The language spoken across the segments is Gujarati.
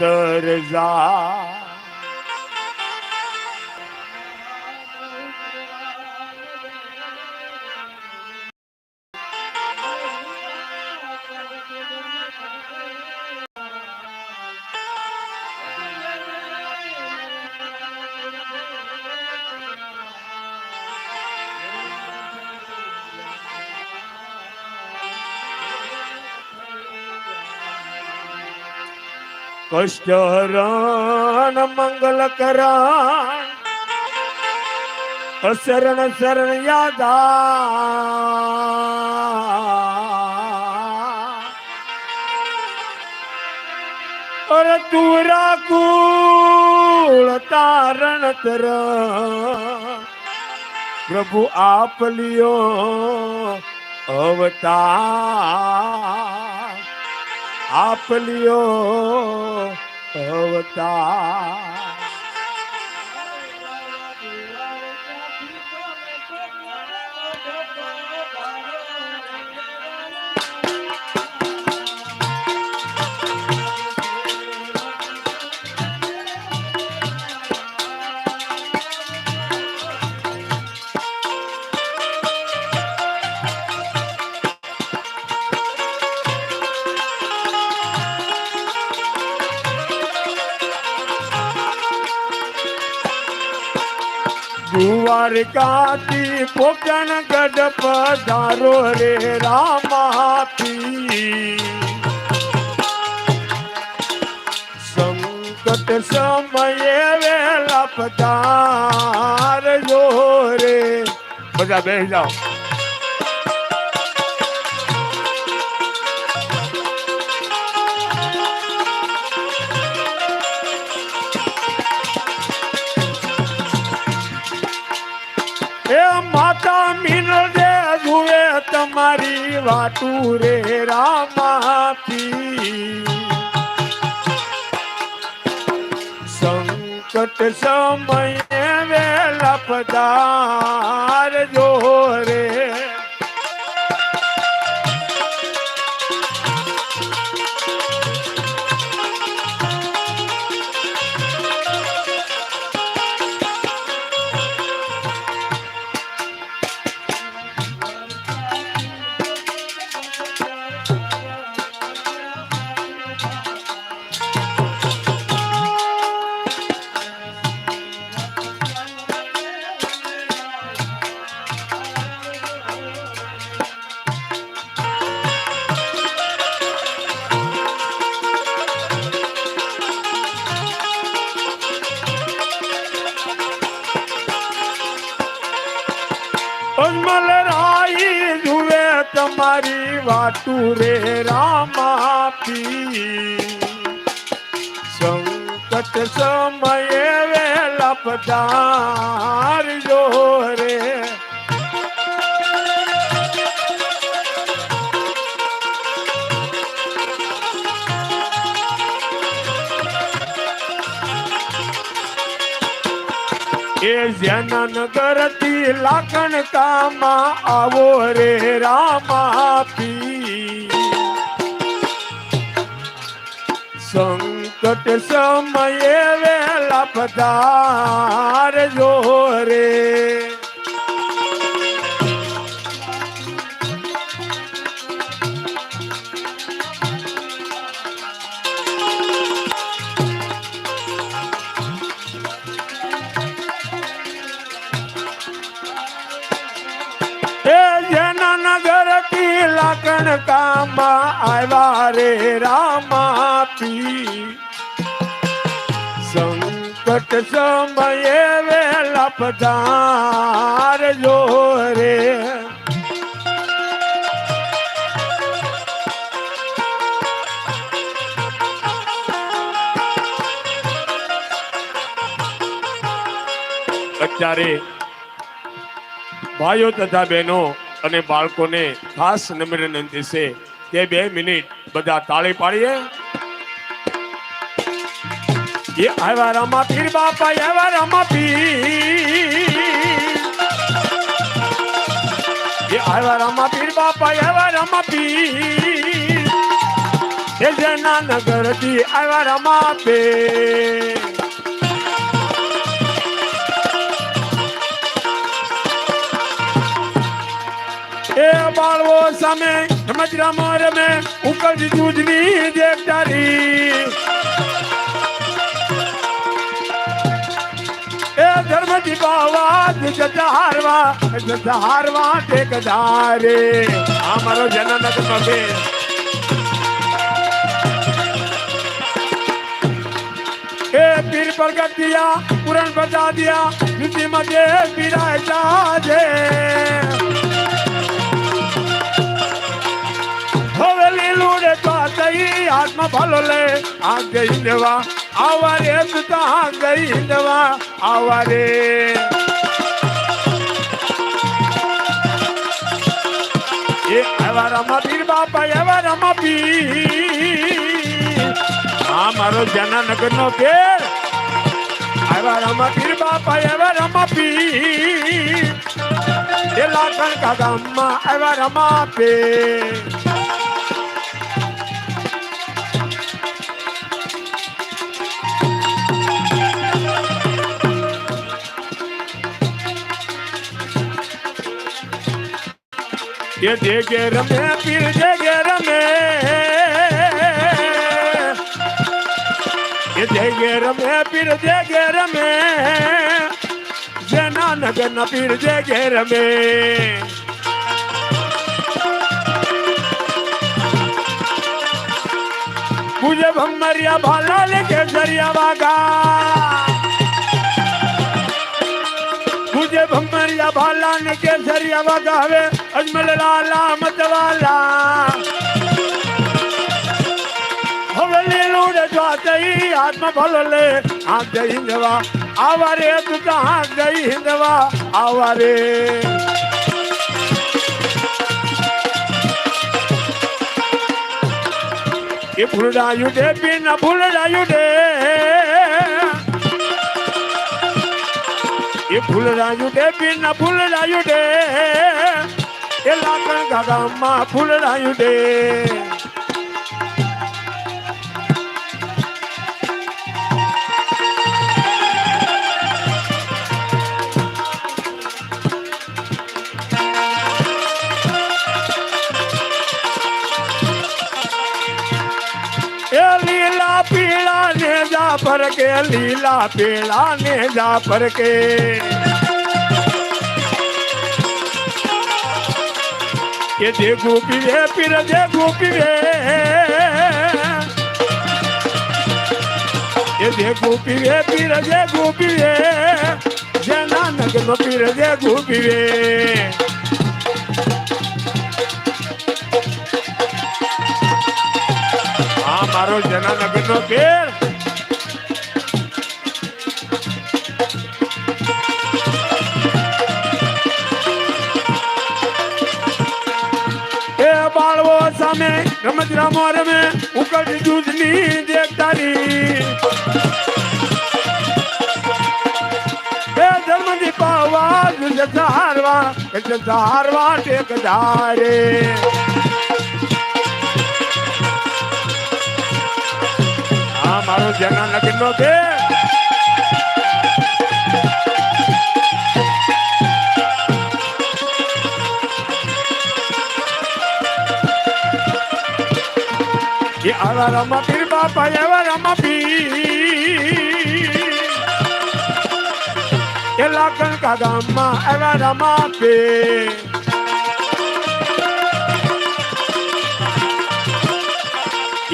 અંતર જા કષ્ટ હરણ મંગલ કરણ શરણ શરણ યાદા અરે તુરા કુળ તારણ તર પ્રભુ આપ લિયો અવતાર આપ લિયો અવતાર. દ્વારકાથી પોકણ ગઢ પધારો રે રામાપી સંકટ સમયે વેલા પધાર જો રે. બધા બેસી જાઓ. એ માતા મીનલ દે જુએ તમારી વાતું રે રામાપી સંકટ સમયે વેલા પધાર તમારી વાતું રે રામાપી સંકટ સમયે વેલા પધાર જો રે એ જનનગરથી લાખણ કામાં આવો રે રામાપી સંકટ સમયે વેલા પધાર જો રે. એ જેના નગરથી લાકણ કામમાં આવ્યા રે રામાપી. સંકટ સમયે વેલા પધાર જો રે. અત્યારે ભાઈઓ તથા બહેનો અને બાળકોને ખાસ નમ્ર વિનંતી છે તે બે મિનિટ બધા તાળી પાડીએ. એ આવ્યા રામા પીર બાપા આવ્યા રામા પીર. એ આવ્યા રામા પીર બાપા આવ્યા રામા પીર. એ જેના નગરથી આવ્યા રમાપે એ બાળવો સામે રમજરામાં રમે ઉકળતી દૂધની દેખતારી એ ધર્મજી બાવા જતા હારવા જતા હારવા ટેકદારે આ મારો જનનક મગે એ પીર પ્રગટ દિયા પુરણ બતા દિયા યુતિ મગે પીરાય છે હવે લીલું રે તો તઈ હાથમાં ભાલો લે આ ગઈ દેવા આવારે તું આ ગઈ દેવા આવારે એ આવારામાં પીર, બાપા આવારામાં પીર. આ મારો જનાનગર નો પેર આવારામાં પીર, બાપા આવારામાં પીર. એ લાખણ કા ગામમાં આવારામાં પેર એ દેગે રમે, પીર દેગે રમે. એ દેગે રમે, પીર દેગે રમે. જેના નગર ના પીર દેગે રમે. મુજબ હમરિયા ભાલા લેકે દરિયા વાગા ભમરિયા ભાલા ને કેસરિયા વાગા હવે અજમલ લાલા મતવાલા. હવે લીલું રજવા જઈ હાથમાં ભલો લે. હાથ જઈ હિંદવા આવા તું હાથ જઈ હિંદવા આવા એ ભૂલડાયું દે બિન ભૂલડાયું દે ડે એ ફૂલડાયું ડે પીન ફૂલડાયું ડે એ લાકણ ગાગામાં ફૂલડાયું ડે એ લીલા પીળા ને જા ફરકે, લીલા પીળા ને જા ફરકે. એ જે ગોપી રે પીર જે ગોપી રે એ જે ગોપી રે પીર જે ગોપી રે જેના નગર નો પીર જે ગોપી રે આ મારો જનાનગર નો પેર. રમત રામો રમે ઉકળતી દૂધની દેખતારી એ ધર્મની પાવા જતા હારવા જતા હારવા ટેકદારે આ મારો જનાનગર નો પેર એ આવા રામા પીર બાપા, એવા રામા પીર. એ લાગણ કા ગામમાં એવા રામા પીર.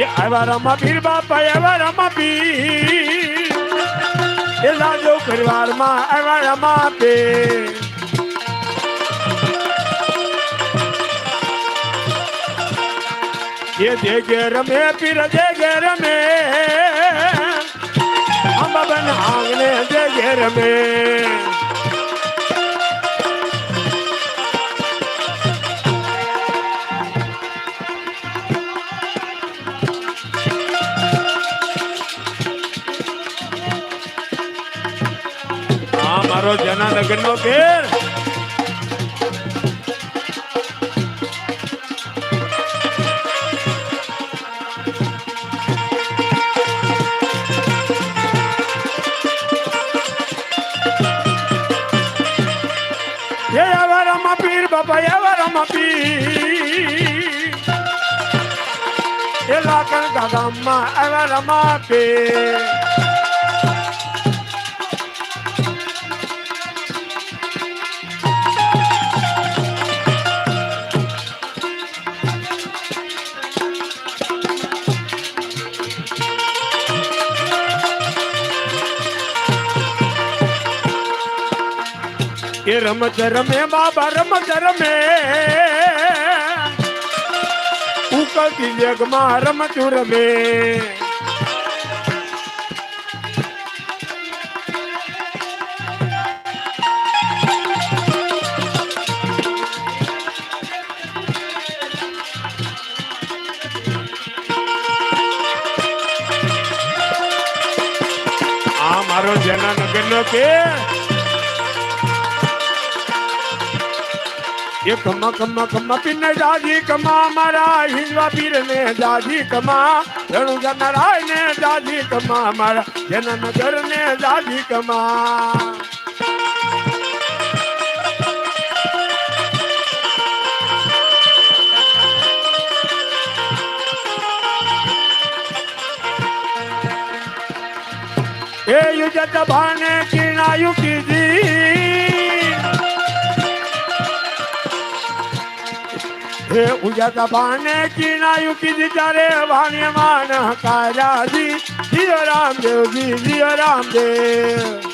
એ આવા રામા પીર બાપા, એવા રામા પીર. એ લાજો પરિવારમાં એવા રામા પીર. ये देगे रमे पीर देगे रमे हम बन आंगने देगे रमे આ મારો જનાનગર નો પેર બાપા એવા રમા પીર એ લાકણ એ રમત રમે બાબા રમત રમે ઉકળતી જગમાં રમતું રમે આ મારો જનાનગર નો કે એ કમા કમા કમા પીને દાદી કમા મારા હિંદવા પીર ને દાદી કમા રણુજા નારાયણ ને દાદી કમા મારા જનનગર ને દાદી કમા એ યુજત ભાને કિણાયુ કીધી હે ઉજાતા બાને કિણાયું કીધી તારે વાણ્ય માન હકારાજી જીઓ રામદેવજી જીઓ રામદેવ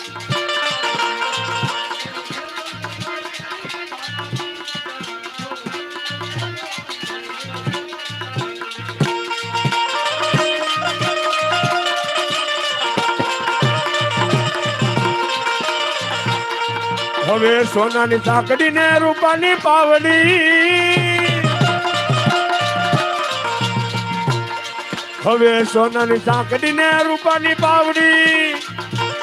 હવે સોનાની સાંકડી ને રૂપાની પાવડી હવે સોનાની સાંકડી ને રૂપાની પાવડી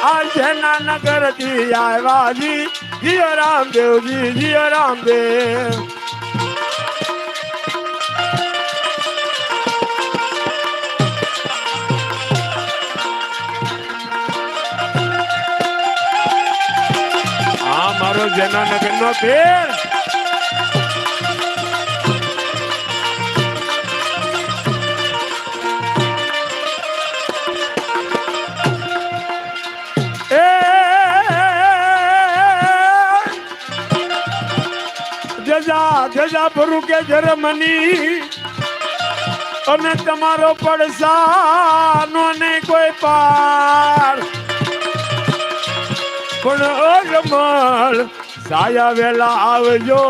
આ જેના નગરથી આવ્યાજી જીઓ રામદેવજી જીઓ રામદેવ. મારો જેના નગર નો પેર એ જજા જજા ભરું કે જર્મની. અને તમારો પડસાનો ને કોઈ પાર. પણ અજમલ સાયા વેલા આવજો.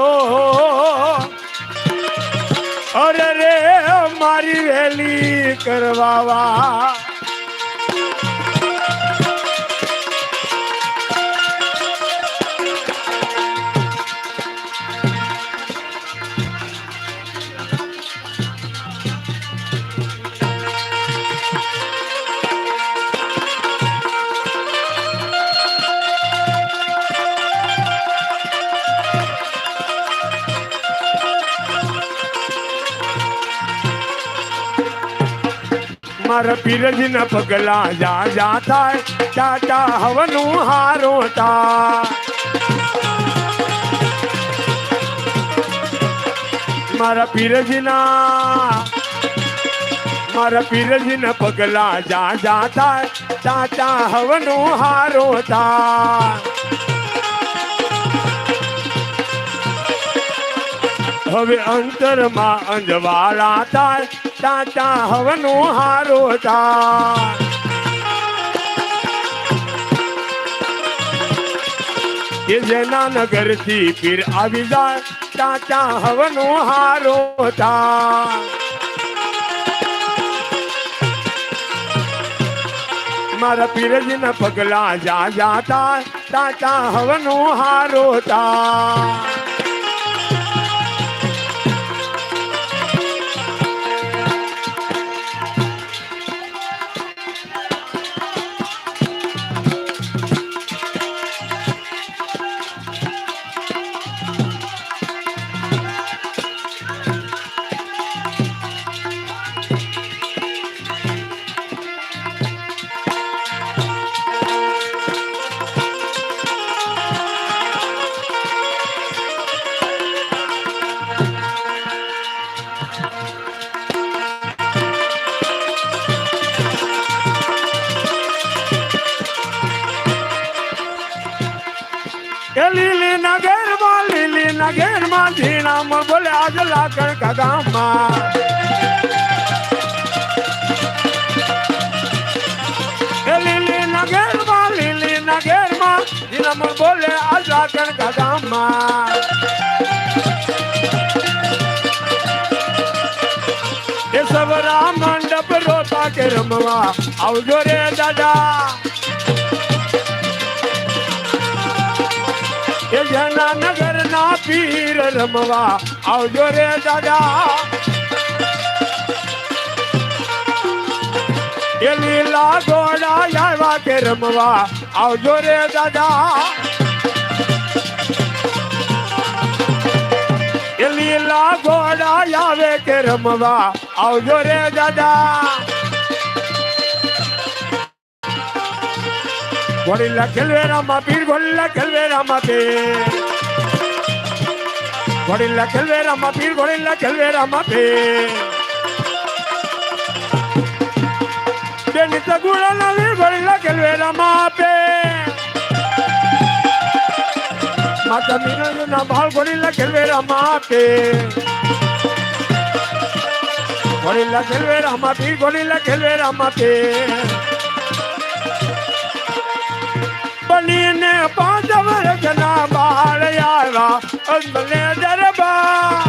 અરે રે, મારી વેલી કરવાવા. મારા પીરજી ના પગલા જા જા થાય. ટાટા, હવનું હારો તા મારા પીરજી ના મારા પીરજી ના પગલા જા જા થાય. ટાટા, હવનું હારો થાય હવે અંતરમાં અંજવાળા થાય. ટાટા હવનું હારો થાય. કે જેના નગરથી પીર આવી જાય ટાટા હવનું હારો થાય. મારા પીરજીના પગલા જા જા થાય ટાટા હવનું હારો થાય. માં બોલે આજ લાકડ કદામાં એ લીલી નગર માં લીલી નગર માં ઝીણા માં બોલે આજ લાકડ કદામાં એ સવરા મંડપ રોતા કે રમવા આવજો રે દાદા એ જેના નગર ના પીર રમવા આવજો રે દાદા એ લીલા ઘોડા આવ્યા કે રમવા આવજો રે દાદા એ લીલા ઘોડા આવે કે રમવા આવજો રે દાદા கொடில்லா கொல்லா கெல்வேராமா பேர் கொடில்லா கெல்வேராமா பீர் கொடில்லா கெல்வேராமா பேர் Denita gula la virgolila que el vera mape. Matamina de una mal gorila que el vera mape. Gorila que el vera mape, gorila que el vera mape. પીર બનીને પાંચ વર્ષના બાળ આવ્યા. અજમલે દરબાર.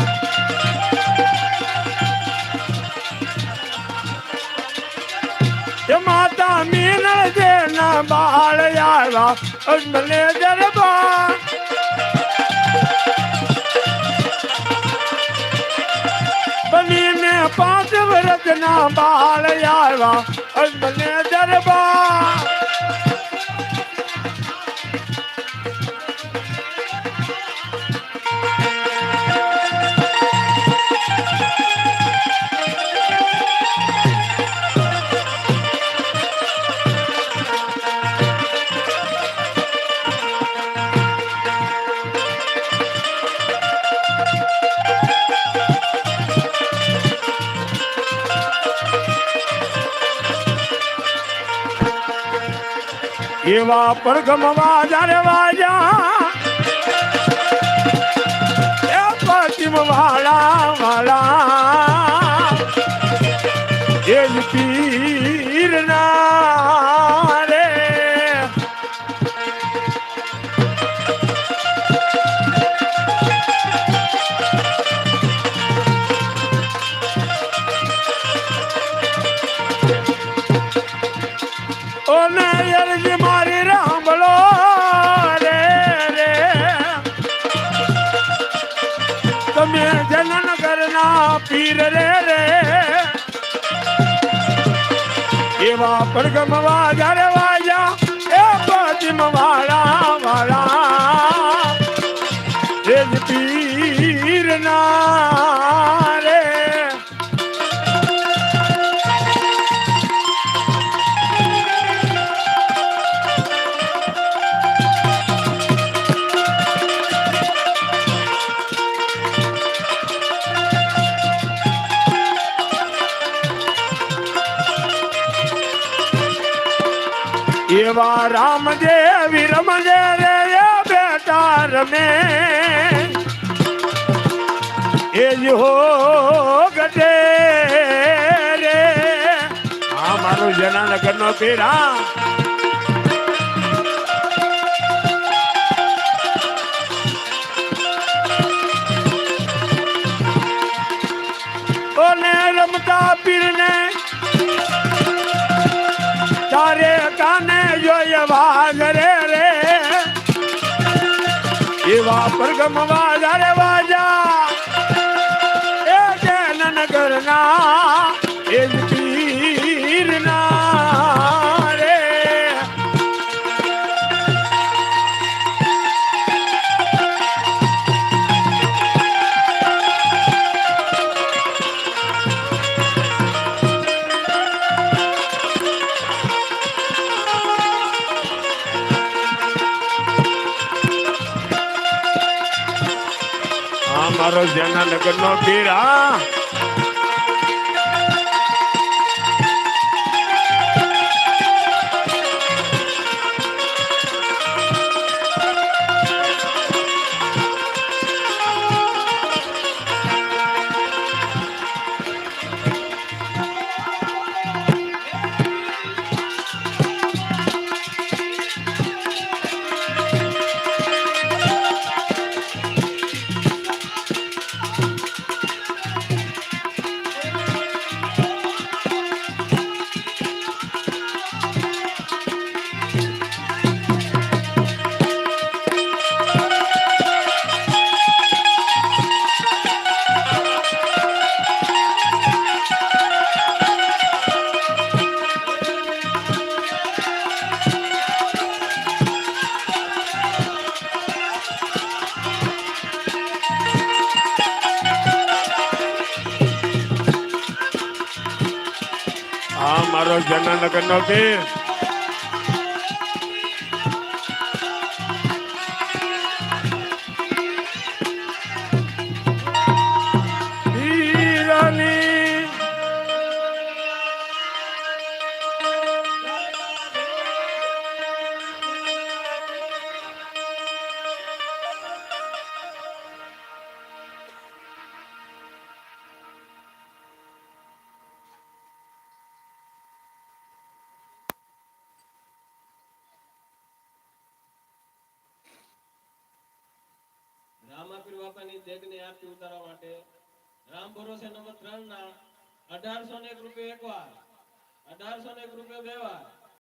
માતા મીનળ જેના બાળ આવ્યા. અજમલે દરબાર. બનીને પાંચ વર્ષના બાળ આવ્યા. અજમલે એવા પડઘમવા જ્યારે વાજા. એવા પડગમ વાજારે પીરા ઓને રમતા પીરને? તારે કાને જોય વાગરે રે એવા પરગમ વાજારે વાજા. એ જન નગરના એ મારો જનાનગર નો પીરા જનનગર આરતી ઉતારવા માટે. રામ ભરોસે નંબર ત્રણ ના અઢારસો ને એક રૂપિયા એક વાર. અઢારસો ને એક રૂપિયા બે વાર.